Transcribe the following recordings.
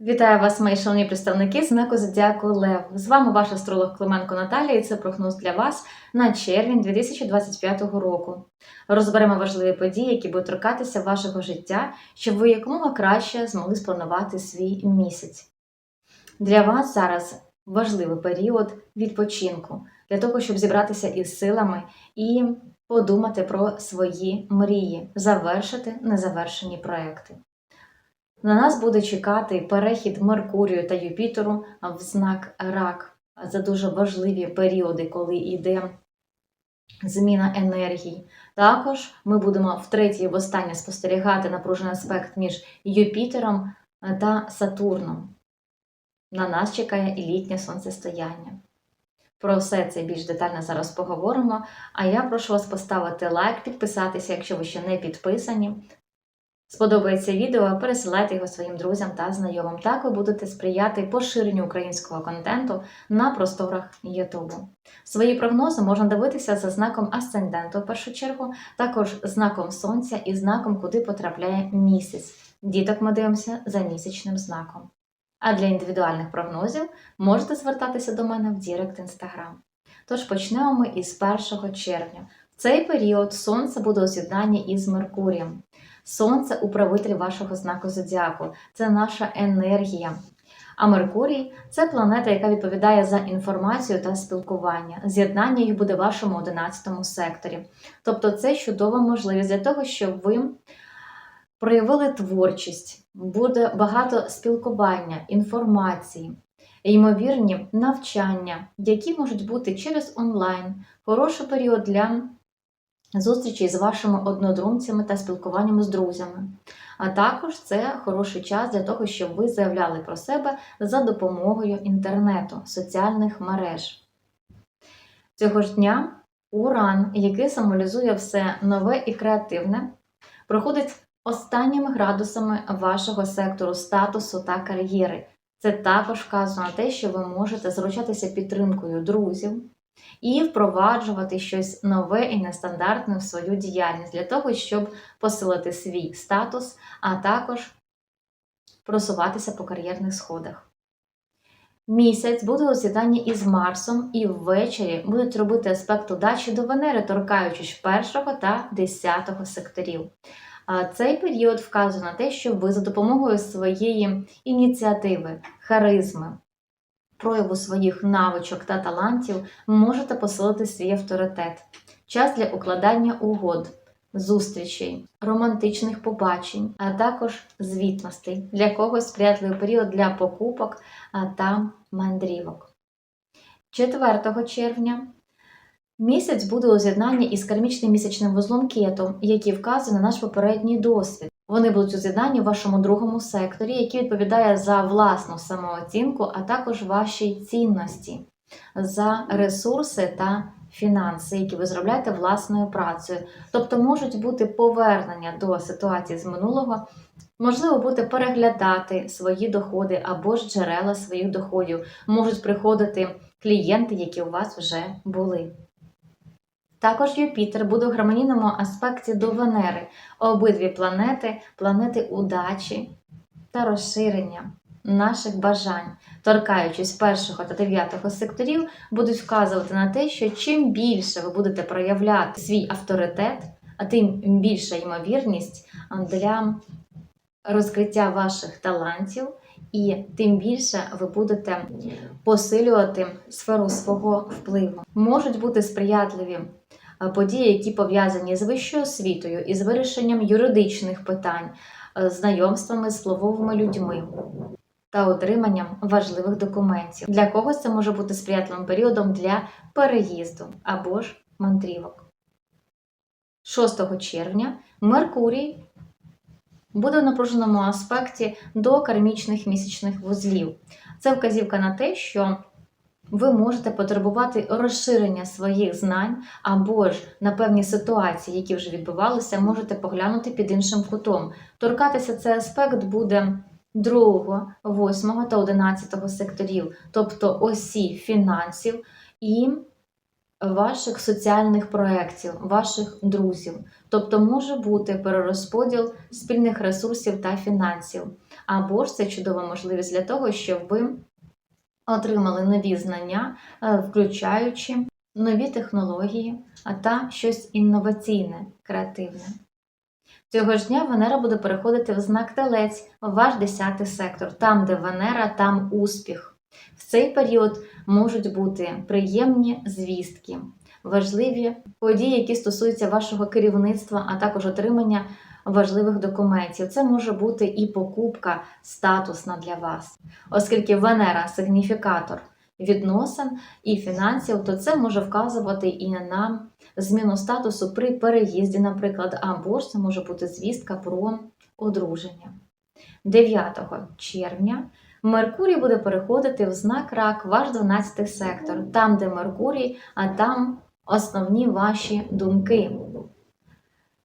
Вітаю вас, мої шановні представники знаку Зодіаку Лев. З вами ваш астролог Клименко Наталія, і це прогноз для вас на червень 2025 року. Розберемо важливі події, які будуть торкатися вашого життя, щоб ви якомога краще змогли спланувати свій місяць. Для вас зараз важливий період відпочинку для того, щоб зібратися із силами і подумати про свої мрії, завершити незавершені проекти. На нас буде чекати перехід Меркурію та Юпітеру в знак Рак. Це дуже важливі періоди, коли йде зміна енергії. Також ми будемо втретє і востаннє спостерігати напружений аспект між Юпітером та Сатурном. На нас чекає і літнє сонцестояння. Про все це більш детально зараз поговоримо. А я прошу вас поставити лайк, підписатися, якщо ви ще не підписані. Сподобається відео, пересилайте його своїм друзям та знайомим. Так ви будете сприяти поширенню українського контенту на просторах Ютубу. Свої прогнози можна дивитися за знаком асценденту в першу чергу, також знаком сонця і знаком, куди потрапляє місяць. Діток ми дивимося за місячним знаком. А для індивідуальних прогнозів можете звертатися до мене в Дірект Інстаграм. Тож почнемо ми із 1 червня. В цей період Сонце буде у з'єднанні із Меркурієм. Сонце управитель вашого знаку зодіаку, це наша енергія. А Меркурій це планета, яка відповідає за інформацію та спілкування. З'єднання їх буде в вашому 11 секторі. Тобто це чудова можливість для того, щоб ви проявили творчість, буде багато спілкування, інформації, ймовірні навчання, які можуть бути через онлайн, хороший період для зустрічей з вашими однодумцями та спілкуванням з друзями. А також це хороший час для того, щоб ви заявляли про себе за допомогою інтернету, соціальних мереж. Цього ж дня Уран, який символізує все нове і креативне, проходить останніми градусами вашого сектору статусу та кар'єри. Це також вказує на те, що ви можете заручатися підтримкою друзів і впроваджувати щось нове і нестандартне в свою діяльність для того, щоб посилити свій статус, а також просуватися по кар'єрних сходах. Місяць буде у з'єднанні із Марсом, і ввечері будуть робити аспект удачі до Венери, торкаючись першого та десятого секторів. Цей період вказує на те, що ви за допомогою своєї ініціативи, харизми, прояву своїх навичок та талантів можете посилити свій авторитет, час для укладання угод, зустрічей, романтичних побачень, а також звітностей, для когось сприятливий період для покупок та мандрівок. 4 червня місяць буде у з'єднанні із кармічним місячним вузлом кетом, який вказує на наш попередній досвід. Вони будуть у з'єднанні в вашому другому секторі, який відповідає за власну самооцінку, а також ваші цінності, за ресурси та фінанси, які ви зробляєте власною працею. Тобто можуть бути повернення до ситуації з минулого, можливо, буде переглядати свої доходи або ж джерела своїх доходів, можуть приходити клієнти, які у вас вже були. Також Юпітер буде у гармонійному аспекті до Венери. Обидві планети планети удачі та розширення наших бажань, торкаючись першого та дев'ятого секторів, будуть вказувати на те, що чим більше ви будете проявляти свій авторитет, а тим більша ймовірність для розкриття ваших талантів. І тим більше ви будете посилювати сферу свого впливу. Можуть бути сприятливі події, які пов'язані з вищою освітою і з вирішенням юридичних питань, знайомствами з впливовими людьми та отриманням важливих документів. Для когось це може бути сприятливим періодом для переїзду або ж мандрівок. 6 червня Меркурій буде в напруженому аспекті до кармічних місячних вузлів. Це вказівка на те, що ви можете потребувати розширення своїх знань або ж на певні ситуації, які вже відбувалися, можете поглянути під іншим кутом. Торкатися цей аспект буде 2, 8 та 11 секторів, тобто осі фінансів і ваших соціальних проєктів, ваших друзів. Тобто може бути перерозподіл спільних ресурсів та фінансів. Або ж це чудова можливість для того, щоб ви отримали нові знання, е, включаючи нові технології, та щось інноваційне, креативне. Цього ж дня Венера буде переходити в знак Телець, ваш 10 сектор. Там, де Венера, там успіх. В цей період можуть бути приємні звістки, важливі події, які стосуються вашого керівництва, а також отримання важливих документів. Це може бути і покупка статусна для вас, оскільки Венера сигніфікатор відносин і фінансів, то це може вказувати і на зміну статусу при переїзді, наприклад, або ж це може бути звістка про одруження. 9 червня Меркурій буде переходити в знак рак, ваш 12 сектор, там, де Меркурій, а там основні ваші думки.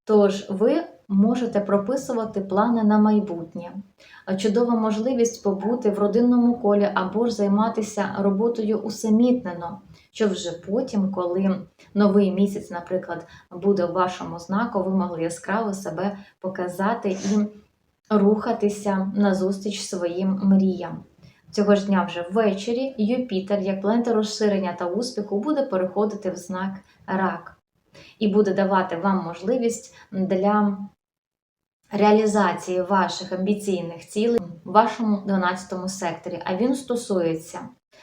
Тож ви можете прописувати плани на майбутнє, чудова можливість побути в родинному колі або ж займатися роботою усамітнено, що вже потім, коли новий місяць, наприклад, буде в вашому знаку, ви могли яскраво себе показати і рухатися назустріч своїм мріям. Цього ж дня вже ввечері Юпітер, як планета розширення та успіху, буде переходити в знак рак і буде давати вам можливість для реалізації ваших амбіційних цілей в вашому 12 секторі. А він стосується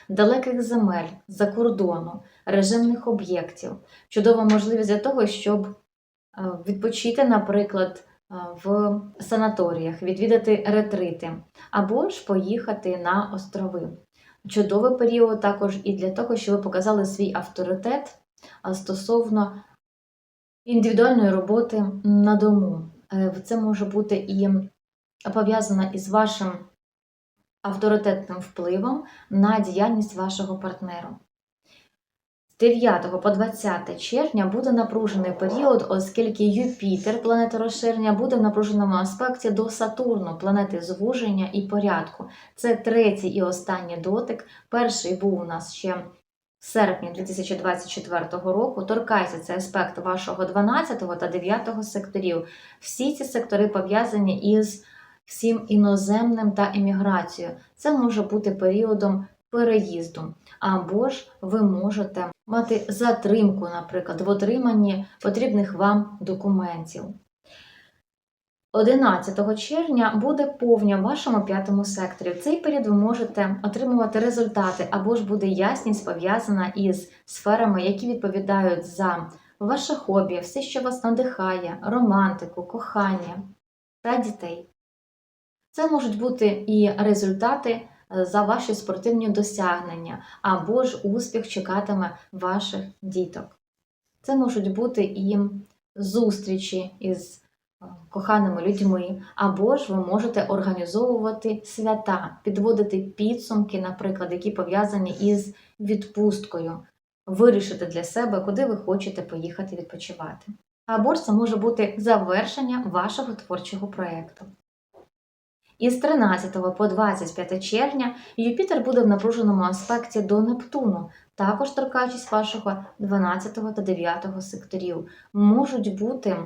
далеких земель, за кордону, режимних об'єктів. Чудова можливість для того, щоб е, відпочити, наприклад, в санаторіях, відвідати ретрити, або ж поїхати на острови. Чудовий період також і для того, щоб ви показали свій авторитет стосовно індивідуальної роботи на дому. Е, Це може бути і пов'язано із вашим авторитетним впливом на діяльність вашого партнеру. З 9 по 20 червня буде напружений період, оскільки Юпітер, планета розширення, буде в напруженому аспекті до Сатурну, планети звуження і порядку. Це третій і останній дотик. Перший був у нас ще в серпні 2024 року. Торкається цей аспект вашого 12 та 9 секторів. Всі ці сектори пов'язані із всім іноземним та еміграцією. Це може бути періодом переїзду, або ж ви можете мати затримку, наприклад, в отриманні потрібних вам документів. 11 червня буде повня в вашому п'ятому секторі. В цей період ви можете отримувати результати, або ж буде ясність пов'язана із сферами, які відповідають за ваше хобі, все, що вас надихає, романтику, кохання та дітей. Це можуть бути і результати за ваші спортивні досягнення, або ж успіх чекатиме ваших діток. Це можуть бути і зустрічі із е, коханими людьми, або ж ви можете організовувати свята, підводити підсумки, наприклад, які пов'язані із відпусткою, вирішити для себе, куди ви хочете поїхати відпочивати. Або ж це може бути завершення вашого творчого проєкту. Із 13 по 25 червня Юпітер буде в напруженому аспекті до Нептуну, також торкаючись вашого 12 та 9 секторів. Можуть бути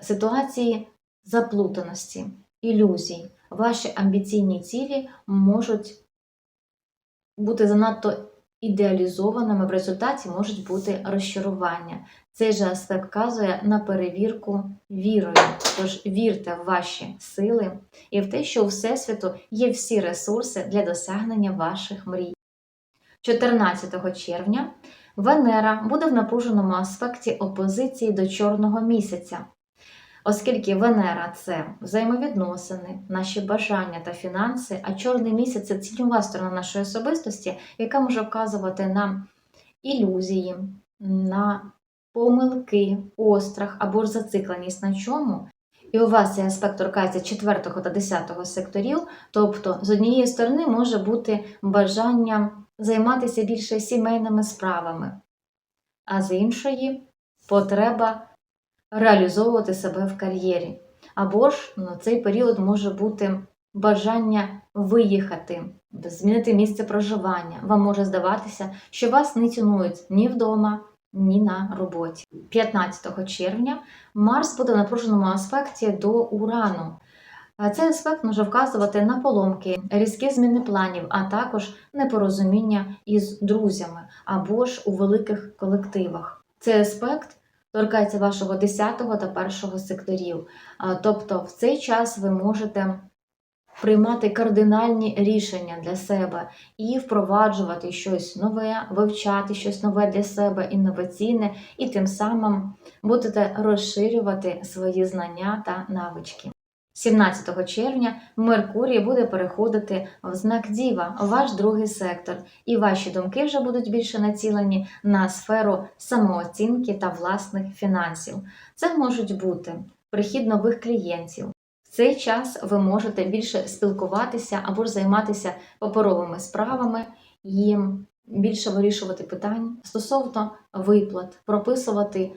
ситуації заплутаності, ілюзій. Ваші амбіційні цілі можуть бути занадто ідеалізованими, в результаті можуть бути розчарування. Цей же аспект вказує на перевірку вірою. Тож вірте в ваші сили і в те, що у Всесвіту є всі ресурси для досягнення ваших мрій. 14 червня Венера буде в напруженому аспекті опозиції до чорного місяця. Оскільки Венера це взаємовідносини, наші бажання та фінанси, а чорний місяць це цінова сторона нашої особистості, яка може вказувати на ілюзії, на помилки, острах або ж зацикленість на чому. І у вас цей аспект торкається 4 та 10 секторів, тобто, з однієї сторони, може бути бажання займатися більше сімейними справами, а з іншої потреба реалізовувати себе в кар'єрі. Або ж ну, цей період може бути бажання виїхати, змінити місце проживання. Вам може здаватися, що вас не цінують ні вдома, ні на роботі. 15 червня Марс буде в напруженому аспекті до Урану. Цей аспект може вказувати на поломки, різкі зміни планів, а також непорозуміння із друзями або ж у великих колективах. Цей аспект торкається вашого 10 та 1 секторів. Тобто в цей час ви можете приймати кардинальні рішення для себе і впроваджувати щось нове, вивчати щось нове для себе, інноваційне, і тим самим будете розширювати свої знання та навички. 17 червня Меркурій буде переходити в знак Діва, ваш другий сектор, і ваші думки вже будуть більше націлені на сферу самооцінки та власних фінансів. Це можуть бути прихід нових клієнтів. В цей час ви можете більше спілкуватися або ж займатися паперовими справами і більше вирішувати питань стосовно виплат, прописувати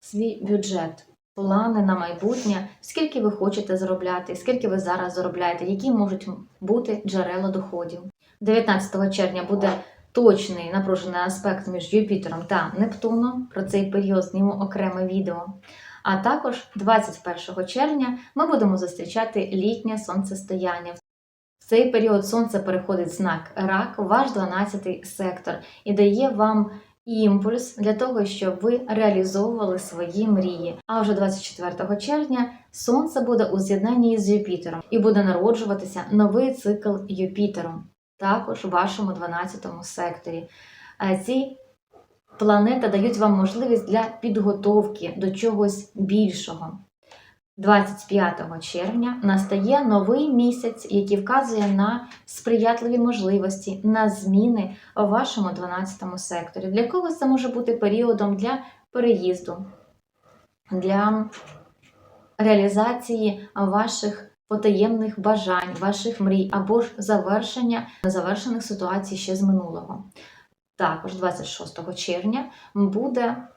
свій бюджет плани на майбутнє, скільки ви хочете заробляти, скільки ви зараз заробляєте, які можуть бути джерела доходів. 19 червня буде точний напружений аспект між Юпітером та Нептуном. Про цей період зніму окреме відео. А також 21 червня ми будемо зустрічати літнє сонцестояння. В цей період сонце переходить знак рак, ваш 12 сектор, і дає вам імпульс для того, щоб ви реалізовували свої мрії. А вже 24 червня сонце буде у з'єднанні з Юпітером і буде народжуватися новий цикл Юпітером, також в вашому 12 секторі. Ці планети дають вам можливість для підготовки до чогось більшого. 25 червня настає новий місяць, який вказує на сприятливі можливості, на зміни у вашому 12 секторі. Для когось це може бути періодом для переїзду, для реалізації ваших потаємних бажань, ваших мрій або ж завершення незавершених ситуацій ще з минулого. Також 26 червня буде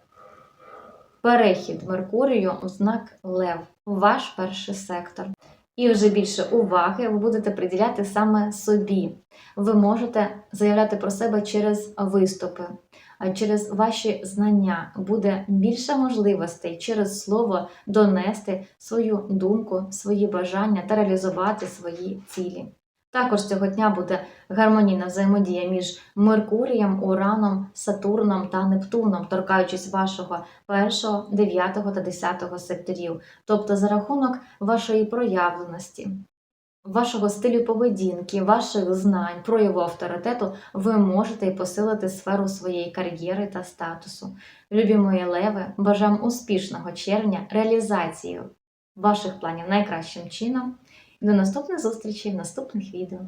перехід Меркурію у знак Лев, ваш перший сектор. І вже більше уваги ви будете приділяти саме собі. Ви можете заявляти про себе через виступи, через ваші знання. Буде більше можливостей через слово донести свою думку, свої бажання та реалізувати свої цілі. Також цього дня буде гармонійна взаємодія між Меркурієм, Ураном, Сатурном та Нептуном, торкаючись вашого першого, дев'ятого та десятого секторів, тобто за рахунок вашої проявленості, вашого стилю поведінки, ваших знань, прояву авторитету, ви можете і посилити сферу своєї кар'єри та статусу. Любі мої леви, бажаємо успішного червня, реалізації ваших планів найкращим чином. До наступних зустрічей в наступних відео.